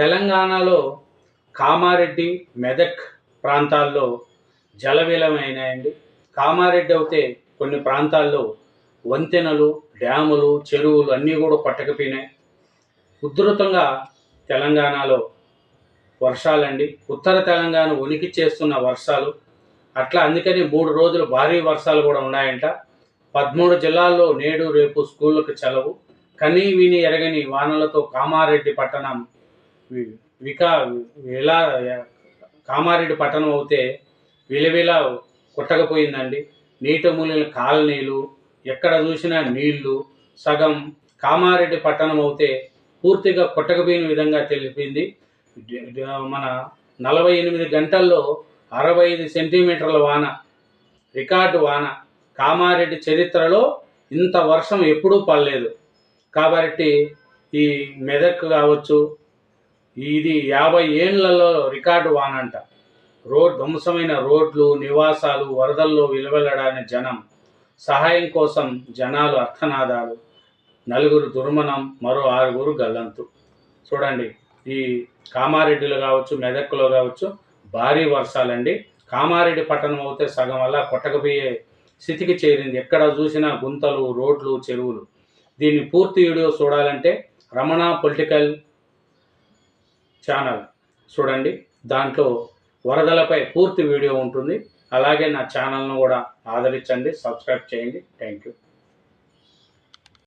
తెలంగాణలో కామారెడ్డి మెదక్ ప్రాంతాల్లో జలవిలమైనాయండి కామారెడ్డి అయితే కొన్ని ప్రాంతాల్లో వంతెనలు డ్యాములు చెరువులు అన్నీ కూడా పట్టకపోయినాయి. ఉధృతంగా తెలంగాణలో వర్షాలండి. ఉత్తర తెలంగాణ ఉనికి చేస్తున్న వర్షాలు. అట్లా అందుకని మూడు రోజులు భారీ వర్షాలు కూడా ఉన్నాయంట. పదమూడు జిల్లాల్లో నేడు రేపు స్కూళ్ళకు సెలవు కనీ విని ఎరగని వానలతో కామారెడ్డి పట్టణం వికా ఎలా కామారెడ్డి పట్టణం అవుతే విలవిల కొట్టకపోయిందండి. నీట మూలిన కాలనీలు ఎక్కడ చూసినా నీళ్ళు సగం కామారెడ్డి పట్టణం అవుతే పూర్తిగా కొట్టకపోయిన విధంగా తెలిపింది. మన నలభై ఎనిమిది గంటల్లో అరవై ఐదు సెంటీమీటర్ల వాన రికార్డు వాన కామారెడ్డి చరిత్రలో ఇంత వర్షం ఎప్పుడూ పడలేదు. కాబట్టి ఈ మెదక్ కావచ్చు ఇది యాభై ఏళ్ళలో రికార్డు వానంట. రోడ్ ధ్వంసమైన రోడ్లు నివాసాలు వరదల్లో విలువెల్లడాని జనం సహాయం కోసం జనాలు అర్థనాదాలు నలుగురు దుర్మనం మరో ఆరుగురు గల్లంతు. చూడండి ఈ కామారెడ్డిలో కావచ్చు మెదక్లో కావచ్చు భారీ వర్షాలండి. కామారెడ్డి పట్టణం అవుతే సగం వల్ల కొట్టకపోయే స్థితికి చేరింది. ఎక్కడ చూసినా గుంతలు రోడ్లు చెరువులు. దీన్ని పూర్తి వీడియో చూడాలంటే రమణ పొలిటికల్ ఛానల్. చూడండి దాంట్లో వరదలపై పూర్తి వీడియో ఉంటుంది. అలాగే నా ఛానల్ను కూడా ఆదరించండి సబ్స్క్రైబ్ చేయండి. Thank you.